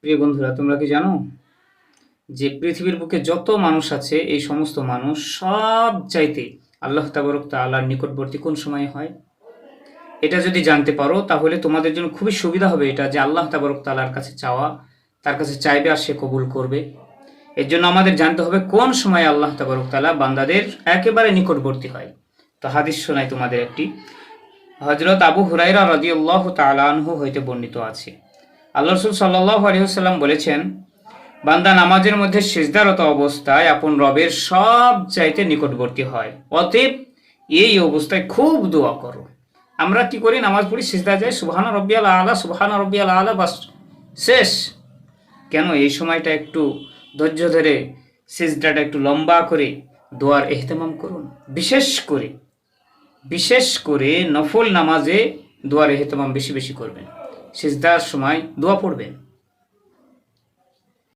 প্রিয় বন্ধুরা, তোমরা কি জানো? যে পৃথিবীর বুকে যত মানুষ আছে, এই সমস্ত মানুষ সব চাইতে আল্লাহ তাবরক তাআলার নিকটবর্তী কোন সময় হয়? এটা যদি জানতে পারো, তাহলে তোমাদের জন্য খুবই সুবিধা হবে এটা যে আল্লাহ তাবরক তাআলার কাছে চাওয়া, তার কাছে চাইবে আর সে কবুল করবে। এর জন্য আমাদের জানতে হবে কোন সময় আল্লাহ তাবরক তাআলা বান্দাদের একেবারে নিকটবর্তী হয়। তো হাদিস শোনাই তোমাদের একটি। হজরত আবু হুরাইরা রাদিয়াল্লাহ তাআলা আনহু হইতে বর্ণিত আছে। আল্লাহ রসুল সাল্লাহ আলহিহাল্লাম বলেছেন, বান্দা নামাজের মধ্যে সিজদারত অবস্থায় আপন রবের সব চাইতে নিকটবর্তী হয়। অতএব এই অবস্থায় খুব দোয়া করো। আমরা কি করি? নামাজ পড়ি, সিজদা যাই, সুবহানা রব্বিয়াল আলা, সুবহানা রব্বিয়াল আলা, বাস শেষ। কেন এই সময়টা একটু ধৈর্য ধরে সিজদাটা একটু লম্বা করে দোয়ার এহতেমাম করুন। বিশেষ করে বিশেষ করে নফল নামাজে দোয়ার এহতেমাম বেশি বেশি করবেন। সিজদার সময় দোয়া পড়বেন।